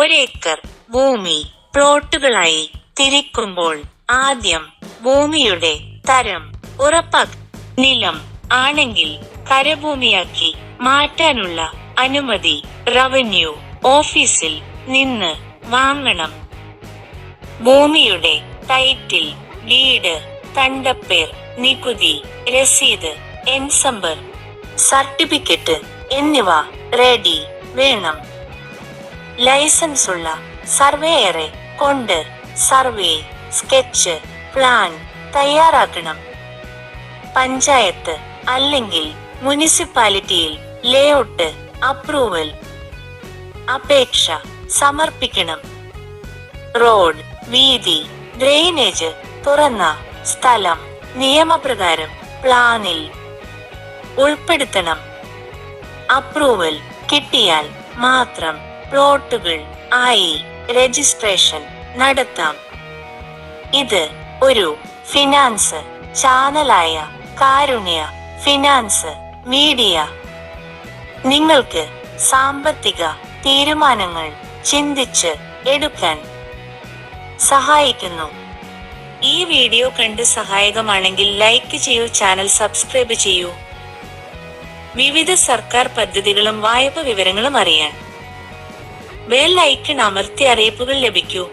ഒരേക്കർ ഭൂമി പ്ലോട്ടുകളായി തിരിക്കുമ്പോൾ ആദ്യം ഭൂമിയുടെ തരം ഉറപ്പാക്ക നിലം ആണെങ്കിൽ കരഭൂമിയാക്കി മാറ്റാനുള്ള അനുമതി റവന്യൂ ഓഫീസിൽ നിന്ന് വാങ്ങണം. ഭൂമിയുടെ ടൈറ്റിൽ വീട് തണ്ടപ്പേർ നികുതി രസീത് എൻസംബർ സർട്ടിഫിക്കറ്റ് എന്നിവ റെഡി വേണം. ലൈസൻസ് ഉള്ള സർവേയറെ കൊണ്ട് സർവേ സ്കെച്ച് പ്ലാൻ തയ്യാറാക്കണം. പഞ്ചായത്ത് അല്ലെങ്കിൽ മുനിസിപ്പാലിറ്റിയിൽ ലേഔട്ട് അപ്രൂവൽ അപേക്ഷ സമർപ്പിക്കണം. റോഡ് വീതി ഡ്രെയിനേജ് തുറന്ന സ്ഥലം നിയമപ്രകാരം പ്ലാനിൽ ഉൾപ്പെടുത്തണം. അപ്രൂവൽ കിട്ടിയാൽ മാത്രം പ്ലോട്ടുകൾ ആയി രജിസ്ട്രേഷൻ നടത്താം. ഇത് ഒരു ഫിനാൻസ് ചാനലായ കാരുണ്യ ഫിനാൻസ് മീഡിയ. നിങ്ങൾക്ക് സാമ്പത്തിക തീരുമാനങ്ങൾ ചിന്തിച്ച് എടുക്കാൻ സഹായിക്കുന്നു. ഈ വീഡിയോ കണ്ട് സഹായകമാണെങ്കിൽ ലൈക്ക് ചെയ്യൂ ചാനൽ സബ്സ്ക്രൈബ് ചെയ്യൂ. വിവിധ സർക്കാർ പദ്ധതികളും വായ്പ വിവരങ്ങളും അറിയാൻ ബെൽ ഐക്കൺ അമർത്തി അറിയിപ്പുകൾ ലഭിക്കൂ.